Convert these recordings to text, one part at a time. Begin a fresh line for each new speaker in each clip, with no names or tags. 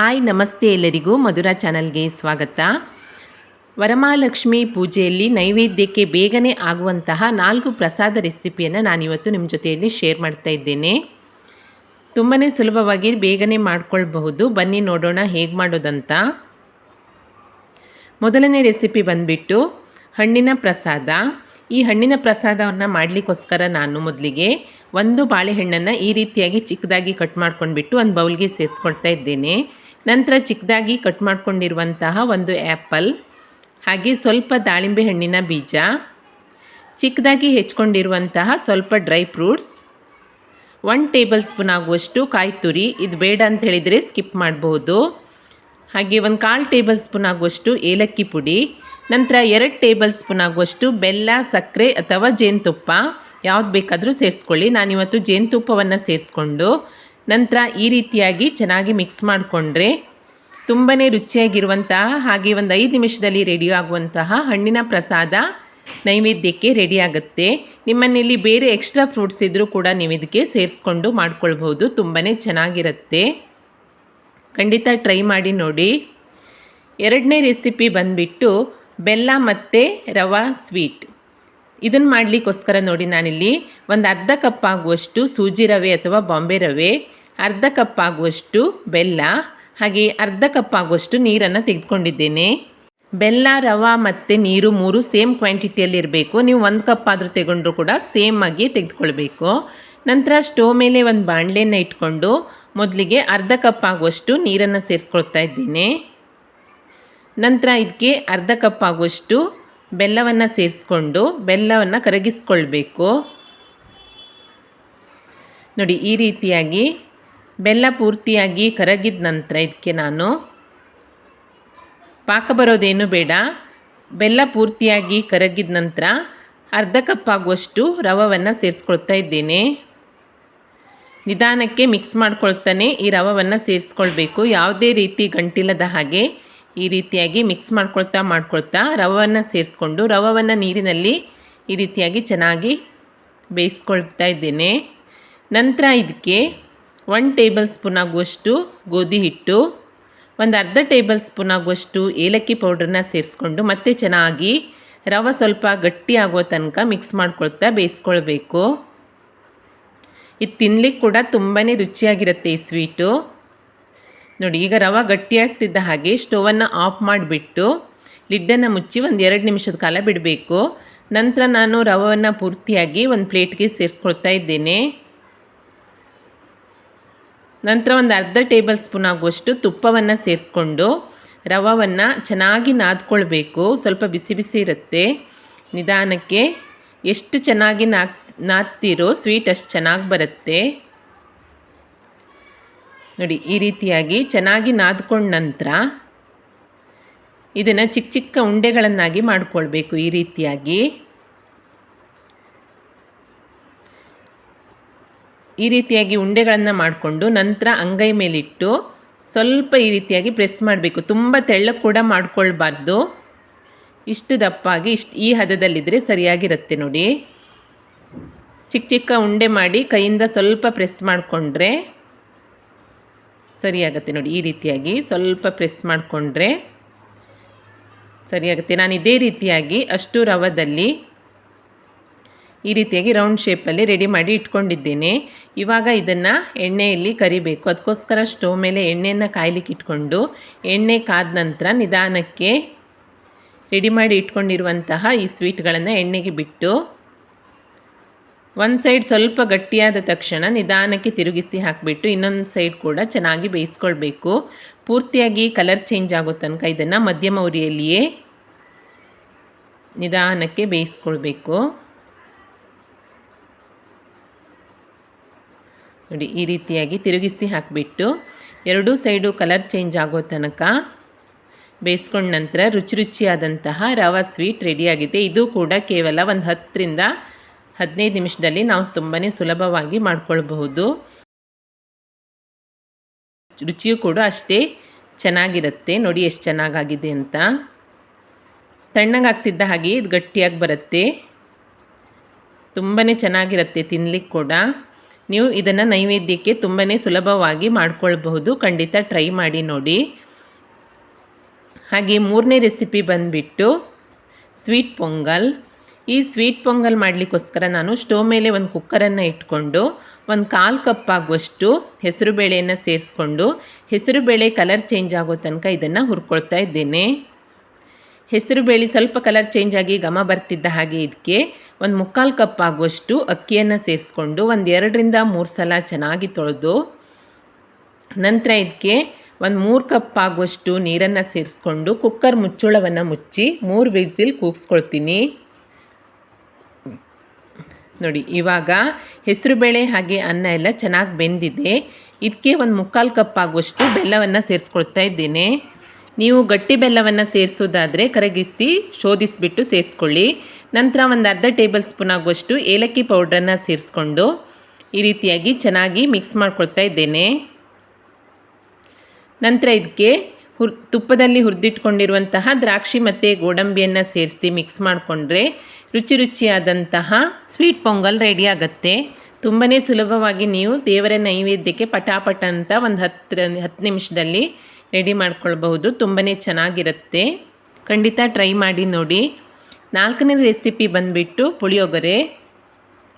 Hi, ನಮಸ್ತೆ ಎಲ್ಲರಿಗೂ ಮಧುರ ಚಾನಲ್ಗೆ ಸ್ವಾಗತ. ವರಮಹಾಲಕ್ಷ್ಮಿ ಪೂಜೆಯಲ್ಲಿ ನೈವೇದ್ಯಕ್ಕೆ ಬೇಗನೆ ಆಗುವಂತಹ ನಾಲ್ಕು ಪ್ರಸಾದ ರೆಸಿಪಿಯನ್ನು ನಾನಿವತ್ತು ನಿಮ್ಮ ಜೊತೆಯಲ್ಲಿ ಶೇರ್ ಮಾಡ್ತಾ ಇದ್ದೇನೆ. ತುಂಬಾ ಸುಲಭವಾಗಿ ಬೇಗನೆ ಮಾಡ್ಕೊಳ್ಬಹುದು. ಬನ್ನಿ ನೋಡೋಣ ಹೇಗೆ ಮಾಡೋದಂತ. ಮೊದಲನೇ ರೆಸಿಪಿ ಬಂದುಬಿಟ್ಟು ಹಣ್ಣಿನ ಪ್ರಸಾದ. ಈ ಹಣ್ಣಿನ ಪ್ರಸಾದವನ್ನು ಮಾಡಲಿಕ್ಕೋಸ್ಕರ ನಾನು ಮೊದಲಿಗೆ ಒಂದು ಬಾಳೆಹಣ್ಣನ್ನು ಈ ರೀತಿಯಾಗಿ ಚಿಕ್ಕದಾಗಿ ಕಟ್ ಮಾಡ್ಕೊಂಡ್ಬಿಟ್ಟು ಒಂದು ಬೌಲ್ಗೆ ಸೇರಿಸ್ಕೊಳ್ತಾ ಇದ್ದೇನೆ. ನಂತರ ಚಿಕ್ಕದಾಗಿ ಕಟ್ ಮಾಡಿಕೊಂಡಿರುವಂತಹ ಒಂದು ಆ್ಯಪಲ್ ಹಾಗೆ ಸ್ವಲ್ಪ ದಾಳಿಂಬೆ ಹಣ್ಣಿನ ಬೀಜ, ಚಿಕ್ಕದಾಗಿ ಹೆಚ್ಕೊಂಡಿರುವಂತಹ ಸ್ವಲ್ಪ dry fruits one table spoon ಆಗುವಷ್ಟು ಕಾಯಿ ತುರಿ, ಇದು ಬೇಡ ಅಂತ ಹೇಳಿದರೆ ಸ್ಕಿಪ್ ಮಾಡಬಹುದು. ಹಾಗೆ ಒಂದು ಕಾಲು ಟೇಬಲ್ ಸ್ಪೂನ್ ಆಗುವಷ್ಟು ಏಲಕ್ಕಿ ಪುಡಿ, ನಂತರ ಎರಡು ಟೇಬಲ್ ಸ್ಪೂನ್ ಆಗುವಷ್ಟು ಬೆಲ್ಲ, ಸಕ್ಕರೆ ಅಥವಾ ಜೇನುತುಪ್ಪ, ಯಾವ್ದು ಬೇಕಾದರೂ ಸೇರಿಸ್ಕೊಳ್ಳಿ. ನಾನಿವತ್ತು ಜೇನುತುಪ್ಪವನ್ನು ಸೇರಿಸ್ಕೊಂಡು ನಂತರ ಈ ರೀತಿಯಾಗಿ ಚೆನ್ನಾಗಿ ಮಿಕ್ಸ್ ಮಾಡಿಕೊಂಡ್ರೆ ತುಂಬಾ ರುಚಿಯಾಗಿರುವಂತಹ ಹಾಗೆ ಒಂದು ಐದು ನಿಮಿಷದಲ್ಲಿ ರೆಡಿ ಆಗುವಂತಹ ಹಣ್ಣಿನ ಪ್ರಸಾದ ನೈವೇದ್ಯಕ್ಕೆ ರೆಡಿ ಆಗುತ್ತೆ. ನಿಮ್ಮನೇಲಿ ಬೇರೆ ಎಕ್ಸ್ಟ್ರಾ ಫ್ರೂಟ್ಸ್ ಇದ್ದರೂ ಕೂಡ ನೀವು ಇದಕ್ಕೆ ಸೇರಿಸ್ಕೊಂಡು ಮಾಡ್ಕೊಳ್ಬೋದು ತುಂಬಾ ಚೆನ್ನಾಗಿರುತ್ತೆ. ಖಂಡಿತ ಟ್ರೈ ಮಾಡಿ ನೋಡಿ. ಎರಡನೇ ರೆಸಿಪಿ ಬಂದುಬಿಟ್ಟು ಬೆಲ್ಲ ಮತ್ತು ರವಾ ಸ್ವೀಟ್ ಇದನ್ನು ಮಾಡಲಿಕ್ಕೋಸ್ಕರ ನೋಡಿ ನಾನಿಲ್ಲಿ ಒಂದು ಅರ್ಧ ಕಪ್ ಆಗುವಷ್ಟು ಸೂಜಿ ರವೆ ಅಥವಾ ಬಾಂಬೆ ರವೆ ಅರ್ಧ ಕಪ್ ಆಗುವಷ್ಟು ಬೆಲ್ಲ, ಹಾಗೆ ಅರ್ಧ ಕಪ್ ಆಗುವಷ್ಟು ನೀರನ್ನು ತೆಗೆದುಕೊಂಡಿದ್ದೇನೆ. ಬೆಲ್ಲ, ರವೆ ಮತ್ತು ನೀರು ಮೂರು ಸೇಮ್ ಕ್ವಾಂಟಿಟಿಯಲ್ಲಿ ಇರಬೇಕು. ನೀವು ಒಂದು ಕಪ್ ಆದರೂ ತೆಗೊಂಡ್ರೂ ಕೂಡ ಸೇಮ್ ಆಗಿ ತೆಗೆದುಕೊಳ್ಬೇಕು. ನಂತರ ಸ್ಟೋವ್ ಮೇಲೆ ಒಂದು ಬಾಣಲೆಯನ್ನು ಇಟ್ಕೊಂಡು ಮೊದಲಿಗೆ ಅರ್ಧ ಕಪ್ ಆಗುವಷ್ಟು ನೀರನ್ನು ಸೇರಿಸ್ಕೊಳ್ತಾ ಇದ್ದೀನಿ. ನಂತರ ಇದಕ್ಕೆ ಅರ್ಧ ಕಪ್ ಆಗುವಷ್ಟು ಬೆಲ್ಲವನ್ನು ಸೇರಿಸ್ಕೊಂಡು ಬೆಲ್ಲವನ್ನು ಕರಗಿಸ್ಕೊಳ್ಬೇಕು. ನೋಡಿ, ಈ ರೀತಿಯಾಗಿ ಬೆಲ್ಲ ಪೂರ್ತಿಯಾಗಿ ಕರಗಿದ ನಂತರ ಇದಕ್ಕೆ ನಾನು ಪಾಕ ಬರೋದೇನು ಬೇಡ. ಬೆಲ್ಲ ಪೂರ್ತಿಯಾಗಿ ಕರಗಿದ ನಂತರ ಅರ್ಧ ಕಪ್ ಆಗುವಷ್ಟು ರವವನ್ನು ಸೇರಿಸ್ಕೊಳ್ತಾ ಇದ್ದೇನೆ. ನಿಧಾನಕ್ಕೆ ಮಿಕ್ಸ್ ಮಾಡ್ಕೊಳ್ತಾನೆ ಈ ರವವನ್ನು ಸೇರಿಸ್ಕೊಳ್ಬೇಕು. ಯಾವುದೇ ರೀತಿ ಗಂಟಿಲ್ಲದ ಹಾಗೆ ಈ ರೀತಿಯಾಗಿ ಮಿಕ್ಸ್ ಮಾಡ್ಕೊಳ್ತಾ ಮಾಡ್ಕೊಳ್ತಾ ರವವನ್ನು ಸೇರಿಸ್ಕೊಂಡು ರವವನ್ನು ನೀರಿನಲ್ಲಿ ಈ ರೀತಿಯಾಗಿ ಚೆನ್ನಾಗಿ ಬೇಯಿಸ್ಕೊಳ್ತಾ ಇದ್ದೇನೆ. ನಂತರ ಇದಕ್ಕೆ ಒನ್ ಟೇಬಲ್ ಸ್ಪೂನ್ ಆಗುವಷ್ಟು ಗೋಧಿ ಹಿಟ್ಟು, ಒಂದು ಅರ್ಧ ಟೇಬಲ್ ಸ್ಪೂನ್ ಆಗುವಷ್ಟು ಏಲಕ್ಕಿ ಪೌಡ್ರನ್ನ ಸೇರಿಸ್ಕೊಂಡು ಮತ್ತೆ ಚೆನ್ನಾಗಿ ರವೆ ಸ್ವಲ್ಪ ಗಟ್ಟಿ ಆಗೋ ತನಕ ಮಿಕ್ಸ್ ಮಾಡ್ಕೊಳ್ತಾ ಬೇಯಿಸ್ಕೊಳ್ಬೇಕು. ಇದು ತಿನ್ಲಿಕ್ಕೆ ಕೂಡ ತುಂಬಾ ರುಚಿಯಾಗಿರುತ್ತೆ ಈ ಸ್ವೀಟು ನೋಡಿ, ಈಗ ರವೆ ಗಟ್ಟಿಯಾಗ್ತಿದ್ದ ಹಾಗೆ ಸ್ಟೋವನ್ನು ಆಫ್ ಮಾಡಿಬಿಟ್ಟು ಲಿಡ್ಡನ್ನು ಮುಚ್ಚಿ ಒಂದು ಎರಡು ನಿಮಿಷದ ಕಾಲ ಬಿಡಬೇಕು. ನಂತರ ನಾನು ರವವನ್ನು ಪೂರ್ತಿಯಾಗಿ ಒಂದು ಪ್ಲೇಟ್ಗೆ ಸೇರಿಸ್ಕೊಳ್ತಾ ಇದ್ದೇನೆ. ನಂತರ ಒಂದು ಅರ್ಧ ಟೇಬಲ್ ಸ್ಪೂನ್ ಆಗುವಷ್ಟು ತುಪ್ಪವನ್ನು ಸೇರಿಸ್ಕೊಂಡು ರವವನ್ನು ಚೆನ್ನಾಗಿ ನಾದ್ಕೊಳ್ಬೇಕು. ಸ್ವಲ್ಪ ಬಿಸಿ ಬಿಸಿ ಇರುತ್ತೆ. ನಿಧಾನಕ್ಕೆ ಎಷ್ಟು ಚೆನ್ನಾಗಿ ನಾಕ್, ನಾದ್ತಿರೋ ಸ್ವೀಟ್ ಅಷ್ಟು ಚೆನ್ನಾಗಿ ಬರುತ್ತೆ. ನೋಡಿ, ಈ ರೀತಿಯಾಗಿ ಚೆನ್ನಾಗಿ ನಾದ್ಕೊಂಡ ನಂತರ ಇದನ್ನು ಚಿಕ್ಕ ಚಿಕ್ಕ ಉಂಡೆಗಳನ್ನಾಗಿ ಮಾಡಿಕೊಳ್ಬೇಕು ಈ ರೀತಿಯಾಗಿ. ಈ ರೀತಿಯಾಗಿ ಉಂಡೆಗಳನ್ನು ಮಾಡಿಕೊಂಡು ನಂತರ ಅಂಗೈ ಮೇಲಿಟ್ಟು ಸ್ವಲ್ಪ ಈ ರೀತಿಯಾಗಿ ಪ್ರೆಸ್ ಮಾಡಬೇಕು. ತುಂಬ ತೆಳ್ಳಗೆ ಕೂಡ ಮಾಡ್ಕೊಳ್ಬಾರ್ದು. ಇಷ್ಟು ದಪ್ಪಾಗಿ ಇಷ್ಟು ಈ ಹದದಲ್ಲಿದ್ದರೆ ಸರಿಯಾಗಿರುತ್ತೆ ನೋಡಿ. ಚಿಕ್ಕ ಚಿಕ್ಕ ಉಂಡೆ ಮಾಡಿ ಕೈಯಿಂದ ಸ್ವಲ್ಪ ಪ್ರೆಸ್ ಮಾಡಿಕೊಂಡ್ರೆ ಸರಿಯಾಗುತ್ತೆ ನೋಡಿ ಈ ರೀತಿಯಾಗಿ ಸ್ವಲ್ಪ ಪ್ರೆಸ್ ಮಾಡಿಕೊಂಡ್ರೆ ಸರಿಯಾಗುತ್ತೆ. ನಾನು ಇದೇ ರೀತಿಯಾಗಿ ಅಷ್ಟು ರವದಲ್ಲಿ ಈ ರೀತಿಯಾಗಿ ರೌಂಡ್ ಶೇಪಲ್ಲಿ ರೆಡಿ ಮಾಡಿ ಇಟ್ಕೊಂಡಿದ್ದೇನೆ. ಇವಾಗ ಇದನ್ನು ಎಣ್ಣೆಯಲ್ಲಿ ಕರಿಬೇಕು. ಅದಕ್ಕೋಸ್ಕರ ಸ್ಟೋವ್ ಮೇಲೆ ಎಣ್ಣೆಯನ್ನು ಕಾಯ್ಲಿಕ್ಕೆ ಇಟ್ಕೊಂಡು ಎಣ್ಣೆ ಕಾದ ನಂತರ ನಿಧಾನಕ್ಕೆ ರೆಡಿ ಮಾಡಿ ಇಟ್ಕೊಂಡಿರುವಂತಹ ಈ ಸ್ವೀಟ್ಗಳನ್ನು ಎಣ್ಣೆಗೆ ಬಿಟ್ಟು ಒಂದು ಸೈಡ್ ಸ್ವಲ್ಪ ಗಟ್ಟಿಯಾದ ತಕ್ಷಣ ನಿಧಾನಕ್ಕೆ ತಿರುಗಿಸಿ ಹಾಕಿಬಿಟ್ಟು ಇನ್ನೊಂದು ಸೈಡ್ ಕೂಡ ಚೆನ್ನಾಗಿ ಬೇಯಿಸ್ಕೊಳ್ಬೇಕು. ಪೂರ್ತಿಯಾಗಿ ಕಲರ್ ಚೇಂಜ್ ಆಗೋ ತನಕ ಇದನ್ನು ಮಧ್ಯಮ ಉರಿಯಲ್ಲಿಯೇ ನಿಧಾನಕ್ಕೆ ಬೇಯಿಸ್ಕೊಳ್ಬೇಕು. ನೋಡಿ, ಈ ರೀತಿಯಾಗಿ ತಿರುಗಿಸಿ ಹಾಕಿಬಿಟ್ಟು ಎರಡೂ ಸೈಡು ಕಲರ್ ಚೇಂಜ್ ಆಗೋ ತನಕ ಬೇಯಿಸ್ಕೊಂಡ ನಂತರ ರುಚಿ ರುಚಿಯಾದಂತಹ ರವಾ ಸ್ವೀಟ್ ರೆಡಿಯಾಗಿದೆ ಇದು ಕೂಡ ಕೇವಲ ಒಂದು ಹತ್ತರಿಂದ ಹದಿನೈದು ನಿಮಿಷದಲ್ಲಿ ನಾವು ತುಂಬಾ ಸುಲಭವಾಗಿ ಮಾಡ್ಕೊಳ್ಬಹುದು. ರುಚಿಯೂ ಕೂಡ ಅಷ್ಟೇ ಚೆನ್ನಾಗಿರುತ್ತೆ. ನೋಡಿ, ಎಷ್ಟು ಚೆನ್ನಾಗಾಗಿದೆ ಅಂತ. ತಣ್ಣಗಾಗ್ತಿದ್ದ ಹಾಗೆ ಇದು ಗಟ್ಟಿಯಾಗಿ ಬರುತ್ತೆ. ತುಂಬಾ ಚೆನ್ನಾಗಿರುತ್ತೆ ತಿನ್ಲಿಕ್ಕೆ ಕೂಡ. ನೀವು ಇದನ್ನು ನೈವೇದ್ಯಕ್ಕೆ ತುಂಬಾ ಸುಲಭವಾಗಿ ಮಾಡ್ಕೊಳ್ಬಹುದು. ಖಂಡಿತ ಟ್ರೈ ಮಾಡಿ ನೋಡಿ. ಹಾಗೆ ಮೂರನೇ ರೆಸಿಪಿ ಬಂದುಬಿಟ್ಟು ಸ್ವೀಟ್ ಪೊಂಗಲ್ ಈ ಸ್ವೀಟ್ ಪೊಂಗಲ್ ಮಾಡಲಿಕ್ಕೋಸ್ಕರ ನಾನು ಸ್ಟೋವ್ ಮೇಲೆ ಒಂದು ಕುಕ್ಕರನ್ನು ಇಟ್ಕೊಂಡು, ಒಂದು ಕಾಲು ಕಪ್ ಆಗುವಷ್ಟು ಹೆಸರುಬೇಳೆಯನ್ನು ಸೇರಿಸ್ಕೊಂಡು, ಹೆಸರುಬೇಳೆ ಕಲರ್ ಚೇಂಜ್ ಆಗೋ ತನಕ ಇದನ್ನು ಹುರ್ಕೊಳ್ತಾ ಇದ್ದೇನೆ. ಹೆಸರುಬೇಳೆ ಸ್ವಲ್ಪ ಕಲರ್ ಚೇಂಜ್ ಆಗಿ ಘಮ ಬರ್ತಿದ್ದ ಹಾಗೆ ಇದಕ್ಕೆ ಒಂದು ಮುಕ್ಕಾಲು ಕಪ್ ಆಗುವಷ್ಟು ಅಕ್ಕಿಯನ್ನು ಸೇರಿಸ್ಕೊಂಡು ಒಂದು ಎರಡರಿಂದ ಮೂರು ಸಲ ಚೆನ್ನಾಗಿ ತೊಳೆದು ನಂತರ ಇದಕ್ಕೆ ಒಂದು ಮೂರು ಕಪ್ ಆಗುವಷ್ಟು ನೀರನ್ನು ಸೇರಿಸ್ಕೊಂಡು ಕುಕ್ಕರ್ ಮುಚ್ಚುಳವನ್ನು ಮುಚ್ಚಿ ಮೂರು ವಿಸಿಲ್ ಕೂಗಿಸ್ಕೊಳ್ತೀನಿ. ನೋಡಿ, ಇವಾಗ ಹೆಸರುಬೇಳೆ ಹಾಗೆ ಅನ್ನ ಎಲ್ಲ ಚೆನ್ನಾಗಿ ಬೆಂದಿದೆ. ಇದಕ್ಕೆ ಒಂದು ಮುಕ್ಕಾಲು ಕಪ್ ಆಗುವಷ್ಟು ಬೆಲ್ಲವನ್ನು ಸೇರಿಸ್ಕೊಳ್ತಾ ಇದ್ದೇನೆ. ನೀವು ಗಟ್ಟಿ ಬೆಲ್ಲವನ್ನು ಸೇರಿಸೋದಾದರೆ ಕರಗಿಸಿ ಶೋಧಿಸಿಬಿಟ್ಟು ಸೇರಿಸ್ಕೊಳ್ಳಿ. ನಂತರ ಒಂದು ಅರ್ಧ ಟೇಬಲ್ ಸ್ಪೂನ್ ಆಗುವಷ್ಟು ಏಲಕ್ಕಿ ಪೌಡ್ರನ್ನು ಸೇರಿಸ್ಕೊಂಡು ಈ ರೀತಿಯಾಗಿ ಚೆನ್ನಾಗಿ ಮಿಕ್ಸ್ ಮಾಡ್ಕೊಳ್ತಾ ಇದ್ದೇನೆ. ನಂತರ ಇದಕ್ಕೆ ಹುರ್, ತುಪ್ಪದಲ್ಲಿ ಹುರಿದಿಟ್ಕೊಂಡಿರುವಂತಹ ದ್ರಾಕ್ಷಿ ಮತ್ತು ಗೋಡಂಬಿಯನ್ನು ಸೇರಿಸಿ ಮಿಕ್ಸ್ ಮಾಡಿಕೊಂಡ್ರೆ ರುಚಿ ರುಚಿಯಾದಂತಹ ಸ್ವೀಟ್ ಪೊಂಗಲ್ ರೆಡಿ ಆಗುತ್ತೆ. ತುಂಬಾ ಸುಲಭವಾಗಿ ನೀವು ದೇವರ ನೈವೇದ್ಯಕ್ಕೆ ಪಟಾಪಟ ಅಂತ ಒಂದು ಹತ್ತು ಹತ್ತು ನಿಮಿಷದಲ್ಲಿ ರೆಡಿ ಮಾಡ್ಕೊಳ್ಬಹುದು. ತುಂಬಾ ಚೆನ್ನಾಗಿರುತ್ತೆ. ಖಂಡಿತ ಟ್ರೈ ಮಾಡಿ ನೋಡಿ. ನಾಲ್ಕನೇ ರೆಸಿಪಿ ಬಂದುಬಿಟ್ಟು ಪುಳಿಯೋಗರೆ.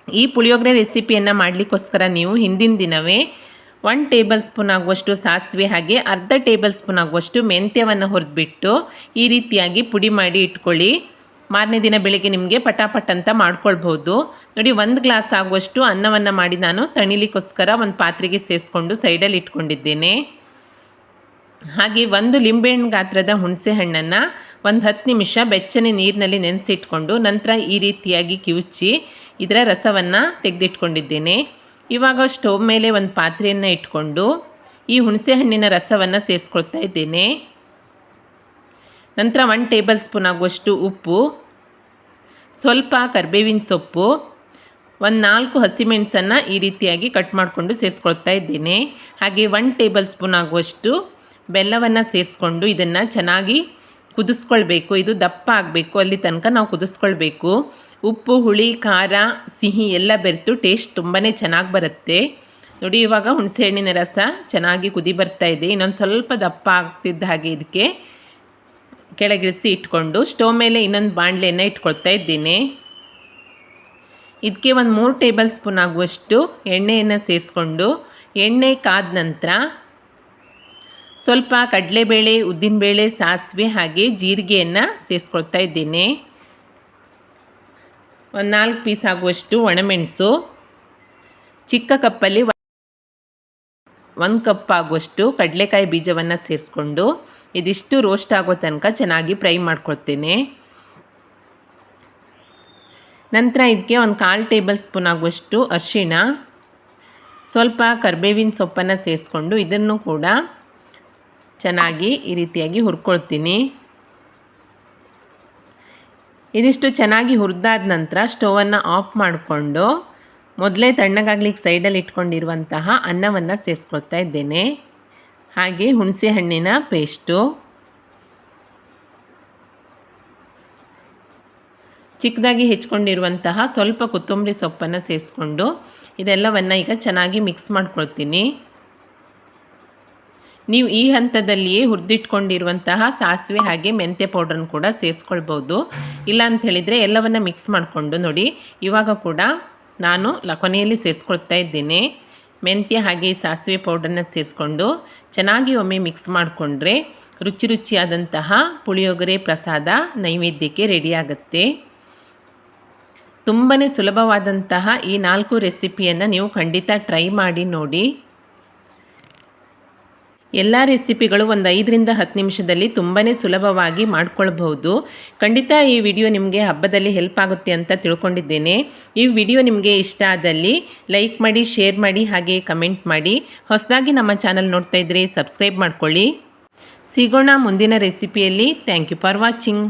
ಈ ಪುಳಿಯೋಗರೆ ರೆಸಿಪಿಯನ್ನು ಮಾಡಲಿಕ್ಕೋಸ್ಕರ ನೀವು ಹಿಂದಿನ ದಿನವೇ ಒನ್ ಟೇಬಲ್ ಸ್ಪೂನ್ ಆಗುವಷ್ಟು ಸಾಸಿವೆ ಹಾಗೆ ಅರ್ಧ ಟೇಬಲ್ ಸ್ಪೂನ್ ಆಗುವಷ್ಟು ಮೆಂತ್ಯವನ್ನು ಹುರಿದ್ಬಿಟ್ಟು ಈ ರೀತಿಯಾಗಿ ಪುಡಿ ಮಾಡಿ ಇಟ್ಕೊಳ್ಳಿ. ಮಾರನೇ ದಿನ ಬೆಳಿಗ್ಗೆ ನಿಮಗೆ ಪಟಾಪಟ್ ಅಂತ ಮಾಡ್ಕೊಳ್ಬೋದು ನೋಡಿ, ಒಂದು ಗ್ಲಾಸ್ ಆಗುವಷ್ಟು ಅನ್ನವನ್ನು ಮಾಡಿ ನಾನು ತಣಿಲಿಕ್ಕೋಸ್ಕರ ಒಂದು ಪಾತ್ರೆಗೆ ಸೇರಿಸ್ಕೊಂಡು ಸೈಡಲ್ಲಿ ಇಟ್ಕೊಂಡಿದ್ದೇನೆ. ಹಾಗೆ ಒಂದು ಲಿಂಬೆಹಣ್ಣು ಗಾತ್ರದ ಹುಣಸೆ ಹಣ್ಣನ್ನು ಒಂದು ಹತ್ತು ನಿಮಿಷ ಬೆಚ್ಚನೆ ನೀರಿನಲ್ಲಿ ನೆನೆಸಿಟ್ಕೊಂಡು ನಂತರ ಈ ರೀತಿಯಾಗಿ ಕಿವುಚಿ ಇದರ ರಸವನ್ನು ತೆಗೆದಿಟ್ಕೊಂಡಿದ್ದೇನೆ. ಇವಾಗ ಸ್ಟೋವ್ ಮೇಲೆ ಒಂದು ಪಾತ್ರೆಯನ್ನು ಇಟ್ಕೊಂಡು ಈ ಹುಣಸೆ ಹಣ್ಣಿನ ರಸವನ್ನು ಸೇರಿಸ್ಕೊಳ್ತಾ ಇದ್ದೇನೆ. ನಂತರ ಒನ್ ಟೇಬಲ್ ಸ್ಪೂನ್ ಆಗುವಷ್ಟು ಉಪ್ಪು, ಸ್ವಲ್ಪ ಕರ್ಬೇವಿನ ಸೊಪ್ಪು, ಒಂದು ನಾಲ್ಕು ಹಸಿಮೆಣಸನ್ನು ಈ ರೀತಿಯಾಗಿ ಕಟ್ ಮಾಡಿಕೊಂಡು ಸೇರಿಸ್ಕೊಳ್ತಾ ಇದ್ದೇನೆ. ಹಾಗೆ ಒನ್ ಟೇಬಲ್ ಸ್ಪೂನ್ ಆಗುವಷ್ಟು ಬೆಲ್ಲವನ್ನು ಸೇರಿಸ್ಕೊಂಡು ಇದನ್ನು ಚೆನ್ನಾಗಿ ಕುದಿಸ್ಕೊಳ್ಬೇಕು. ಇದು ದಪ್ಪ ಆಗಬೇಕು. ಅಲ್ಲಿ ತನಕ ನಾವು ಕುದಿಸ್ಕೊಳ್ಬೇಕು. ಉಪ್ಪು, ಹುಳಿ, ಖಾರ, ಸಿಹಿ ಎಲ್ಲ ಬೆರೆತು ಟೇಸ್ಟ್ ತುಂಬಾ ಚೆನ್ನಾಗಿ ಬರುತ್ತೆ. ನೋಡಿ, ಇವಾಗ ಹುಣಸೆಹಣ್ಣಿನ ರಸ ಚೆನ್ನಾಗಿ ಕುದಿ ಬರ್ತಾ ಇದೆ. ಇನ್ನೊಂದು ಸ್ವಲ್ಪ ದಪ್ಪ ಆಗ್ತಿದ್ದ ಹಾಗೆ ಇದಕ್ಕೆ ಕೆಳಗಿಳಿಸಿ ಇಟ್ಕೊಂಡು ಸ್ಟೋವ್ ಮೇಲೆ ಇನ್ನೊಂದು ಬಾಣಲೆಯನ್ನು ಇಟ್ಕೊಳ್ತಾ ಇದ್ದೀನಿ. ಇದಕ್ಕೆ ಒಂದು ಮೂರು ಟೇಬಲ್ ಸ್ಪೂನ್ ಆಗುವಷ್ಟು ಎಣ್ಣೆಯನ್ನು ಸೇರಿಸ್ಕೊಂಡು ಎಣ್ಣೆ ಕಾದ ನಂತರ ಸ್ವಲ್ಪ ಕಡಲೆಬೇಳೆ, ಉದ್ದಿನಬೇಳೆ, ಸಾಸಿವೆ ಹಾಗೆ ಜೀರಿಗೆಯನ್ನು ಸೇರಿಸ್ಕೊಳ್ತಾ ಇದ್ದೀನಿ. ಒಂದು ನಾಲ್ಕು ಪೀಸ್ ಆಗುವಷ್ಟು ಒಣಮೆಣಸು, ಚಿಕ್ಕ ಕಪ್ಪಲ್ಲಿ ಒಂದು ಕಪ್ ಆಗುವಷ್ಟು ಕಡಲೆಕಾಯಿ ಬೀಜವನ್ನು ಸೇರಿಸ್ಕೊಂಡು ಇದಿಷ್ಟು ರೋಸ್ಟ್ ಆಗೋ ತನಕ ಚೆನ್ನಾಗಿ ಫ್ರೈ ಮಾಡ್ಕೊಳ್ತೇನೆ. ನಂತರ ಇದಕ್ಕೆ ಒಂದು ಕಾಲು ಟೇಬಲ್ ಸ್ಪೂನ್ ಆಗುವಷ್ಟು ಅರಿಶಿಣ, ಸ್ವಲ್ಪ ಕರ್ಬೇವಿನ ಸೊಪ್ಪನ್ನು ಸೇರಿಸ್ಕೊಂಡು ಇದನ್ನು ಕೂಡ ಚೆನ್ನಾಗಿ ಈ ರೀತಿಯಾಗಿ ಹುರ್ಕೊಳ್ತೀನಿ. ಇದಿಷ್ಟು ಚೆನ್ನಾಗಿ ಹುರಿದಾದ ನಂತರ ಸ್ಟೋವನ್ನು ಆಫ್ ಮಾಡಿಕೊಂಡು ಮೊದಲೇ ತಣ್ಣಗಾಗ್ಲಿಕ್ಕೆ ಸೈಡಲ್ಲಿ ಇಟ್ಕೊಂಡಿರುವಂತಹ ಅನ್ನವನ್ನು ಸೇರಿಸ್ಕೊಳ್ತಾ ಇದ್ದೇನೆ. ಹಾಗೆ ಹುಣಸೆ ಹಣ್ಣಿನ ಪೇಸ್ಟು ಚಿಕ್ಕದಾಗಿ ಹೆಚ್ಕೊಂಡಿರುವಂತಹ ಸ್ವಲ್ಪ ಕೊತ್ತಂಬರಿ ಸೊಪ್ಪನ್ನು ಸೇರಿಸ್ಕೊಂಡು ಇದೆಲ್ಲವನ್ನು ಈಗ ಚೆನ್ನಾಗಿ ಮಿಕ್ಸ್ ಮಾಡ್ಕೊಳ್ತೀನಿ. ನೀವು ಈ ಹಂತದಲ್ಲಿಯೇ ಹುರಿದಿಟ್ಕೊಂಡಿರುವಂತಹ ಸಾಸಿವೆ ಹಾಗೆ ಮೆಂತ್ಯ ಪೌಡ್ರನ್ನು ಕೂಡ ಸೇರಿಸ್ಕೊಳ್ಬೋದು. ಇಲ್ಲ ಅಂತ ಹೇಳಿದರೆ ಎಲ್ಲವನ್ನು ಮಿಕ್ಸ್ ಮಾಡಿಕೊಂಡು ನೋಡಿ. ಇವಾಗ ಕೂಡ ನಾನು ಕೊನೆಯಲ್ಲಿ ಸೇರಿಸ್ಕೊಳ್ತಾ ಇದ್ದೇನೆ. ಮೆಂತ್ಯ ಹಾಗೆ ಸಾಸಿವೆ ಪೌಡ್ರನ್ನ ಸೇರಿಸ್ಕೊಂಡು ಚೆನ್ನಾಗಿ ಒಮ್ಮೆ ಮಿಕ್ಸ್ ಮಾಡಿಕೊಂಡ್ರೆ ರುಚಿ ರುಚಿಯಾದಂತಹ ಪುಳಿಯೋಗರೆ ಪ್ರಸಾದ ನೈವೇದ್ಯಕ್ಕೆ ರೆಡಿಯಾಗುತ್ತೆ ತುಂಬಾ ಸುಲಭವಾದಂತಹ ಈ ನಾಲ್ಕು ರೆಸಿಪಿಯನ್ನು ನೀವು ಖಂಡಿತ ಟ್ರೈ ಮಾಡಿ ನೋಡಿ. ಎಲ್ಲ ರೆಸಿಪಿಗಳು ಒಂದು ಐದರಿಂದ ಹತ್ತು ನಿಮಿಷದಲ್ಲಿ ತುಂಬಾ ಸುಲಭವಾಗಿ ಮಾಡ್ಕೊಳ್ಬಹುದು. ಖಂಡಿತ ಈ ವಿಡಿಯೋ ನಿಮಗೆ ಹಬ್ಬದಲ್ಲಿ ಹೆಲ್ಪ್ ಆಗುತ್ತೆ ಅಂತ ತಿಳ್ಕೊಂಡಿದ್ದೇನೆ. ಈ ವಿಡಿಯೋ ನಿಮಗೆ ಇಷ್ಟ ಆದಲ್ಲಿ ಲೈಕ್ ಮಾಡಿ, ಶೇರ್ ಮಾಡಿ, ಹಾಗೆ ಕಮೆಂಟ್ ಮಾಡಿ. ಹೊಸದಾಗಿ ನಮ್ಮ ಚಾನಲ್ ನೋಡ್ತಾ ಇದ್ದರೆ ಸಬ್ಸ್ಕ್ರೈಬ್ ಮಾಡ್ಕೊಳ್ಳಿ. ಸಿಗೋಣ ಮುಂದಿನ ರೆಸಿಪಿಯಲ್ಲಿ. Thank you for watching.